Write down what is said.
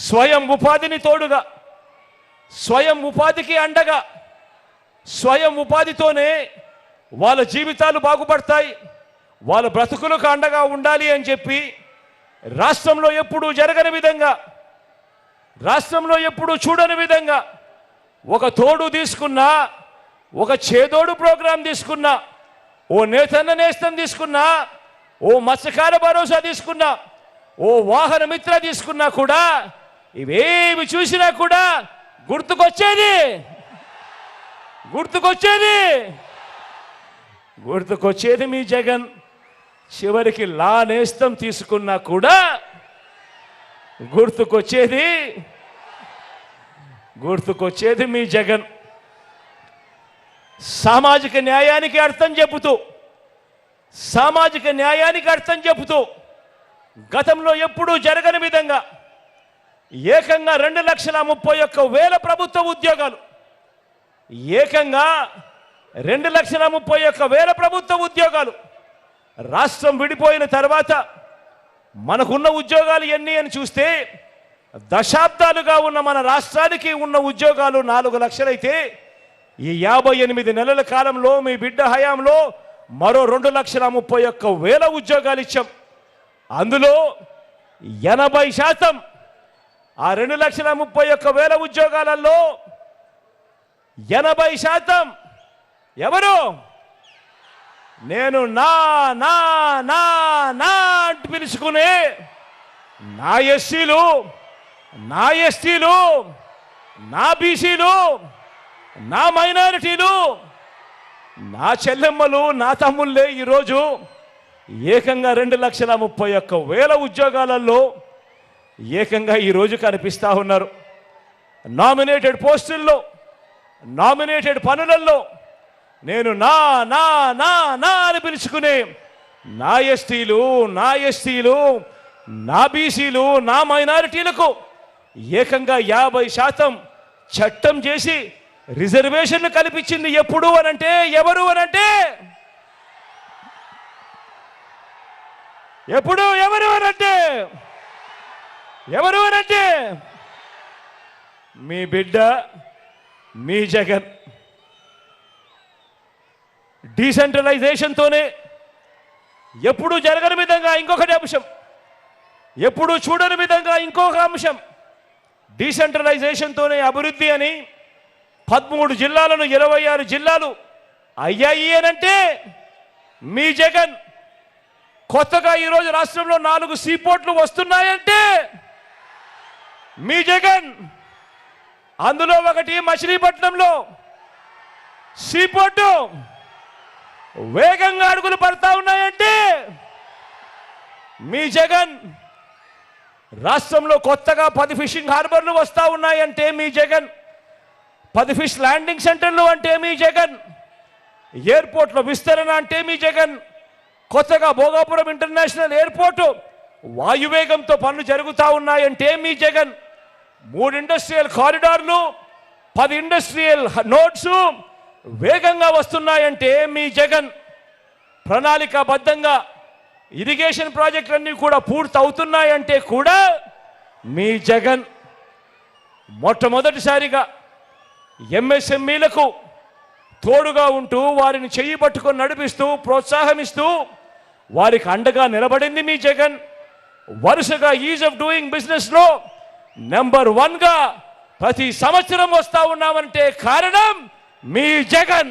స్వయం ఉపాధిని తోడుగా స్వయం ఉపాధికి అండగా స్వయం ఉపాధితోనే వాళ్ళ జీవితాలు బాగుపడతాయి వాళ్ళ బ్రతుకులకు అండగా ఉండాలి అని చెప్పి రాష్ట్రంలో ఎప్పుడూ జరగని విధంగా రాష్ట్రంలో ఎప్పుడూ చూడని విధంగా ఒక తోడు తీసుకున్నా ఒక చేదోడు ప్రోగ్రాం తీసుకున్నా ఓ నేతన్న నేస్తం తీసుకున్నా ఓ మత్స్యకార భరోసా తీసుకున్నా ఓ వాహన మిత్ర తీసుకున్నా కూడా ఇవేమి చూసినా కూడా గుర్తుకొచ్చేది. గుర్తుకొచ్చేది. గుర్తుకొచ్చేది మీ జగన్. చివరికి లా నేస్తం తీసుకున్నా కూడా గుర్తుకొచ్చేది. గుర్తుకొచ్చేది మీ జగన్. సామాజిక న్యాయానికి అర్థం చెబుతూ సామాజిక న్యాయానికి అర్థం చెబుతూ గతంలో ఎప్పుడూ జరగని విధంగా ఏకంగా రెండు లక్షల ముప్పై ఒక్క వేల ప్రభుత్వ ఉద్యోగాలు. ఏకంగా రెండు లక్షల ముప్పై ఒక్క వేల ప్రభుత్వ ఉద్యోగాలు. రాష్ట్రం విడిపోయిన తర్వాత మనకున్న ఉద్యోగాలు ఎన్ని అని చూస్తే దశాబ్దాలుగా ఉన్న మన రాష్ట్రానికి ఉన్న ఉద్యోగాలు నాలుగు లక్షలైతే ఈ యాభై ఎనిమిది నెలల కాలంలో మీ బిడ్డ హయాంలో మరో రెండు లక్షల ముప్పై ఒక్క వేల ఉద్యోగాలు ఇచ్చాం. అందులో ఎనభై శాతం ఆ రెండు లక్షల ముప్పై ఒక్క వేల ఉద్యోగాలలో ఎనభై శాతం ఎవరు? నేను నా నా నా నా అంటూ పిలుచుకునే నా ఎస్సీలు నా ఎస్టీలు నా బీసీలు నా మైనారిటీలు నా చెల్లెమ్మలు నా తమ్ముళ్ళే ఈరోజు ఏకంగా రెండు లక్షల ముప్పై ఒక్క వేల ఉద్యోగాలలో ఏకంగా ఈరోజు కనిపిస్తా ఉన్నారు. నామినేటెడ్ పోస్టుల్లో నామినేటెడ్ పనులలో నేను నా నా నా నా అని పిలుచుకునే నా ఎస్టీలు నా ఎస్టీలు నా బీసీలు నా మైనారిటీలకు ఏకంగా యాభై శాతం చట్టం చేసి రిజర్వేషన్ కల్పించింది ఎప్పుడు అనంటే ఎవరు అనంటే? ఎప్పుడు ఎవరు అనంటే? ఎవరు అనంటే? మీ బిడ్డ మీ జగన్. డీసెంట్రలైజేషన్తోనే ఎప్పుడూ జరగని విధంగా ఇంకొకటి అంశం. ఎప్పుడూ చూడని విధంగా ఇంకొక అంశం. డీసెంట్రలైజేషన్తోనే అభివృద్ధి అని పదమూడు జిల్లాలను ఇరవై ఆరు జిల్లాలు అయ్యాయి అనంటే మీ జగన్ కొత్తగా ఈరోజు రాష్ట్రంలో నాలుగు సీపోర్ట్లు వస్తున్నాయంటే మీ జగన్ అందులో ఒకటి మచిలీపట్నంలో సీపోర్టు వేగంగా అడుగులు పడతా ఉన్నాయంటే మీ జగన్ రాష్ట్రంలో కొత్తగా పది ఫిషింగ్ హార్బర్లు వస్తూ ఉన్నాయంటే మీ జగన్ పది ఫిష్ ల్యాండింగ్ సెంటర్లు అంటే మీ జగన్ ఎయిర్పోర్ట్లో విస్తరణ అంటే మీ జగన్ కొత్తగా భోగాపురం ఇంటర్నేషనల్ ఎయిర్పోర్టు వాయువేగంతో పనులు జరుగుతూ ఉన్నాయంటే మీ జగన్. మూడు ఇండస్ట్రియల్ కారిడార్లు పది ఇండస్ట్రియల్ నోట్స్ వేగంగా వస్తున్నాయంటే మీ జగన్ ప్రణాళికాబద్ధంగా ఇరిగేషన్ ప్రాజెక్టులన్నీ కూడా పూర్తి అవుతున్నాయంటే కూడా మీ జగన్ మొట్టమొదటిసారిగా ఎంఎస్ఎంఈలకు తోడుగా ఉంటూ వారిని చెయ్యి పట్టుకొని నడిపిస్తూ ప్రోత్సాహమిస్తూ వారికి అండగా నిలబడింది మీ జగన్. వరుసగా ఈజ్ ఆఫ్ డూయింగ్ బిజినెస్లో నెంబర్ వన్గా ప్రతి సంవత్సరం వస్తా ఉన్నామంటే కారణం మీ జగన్.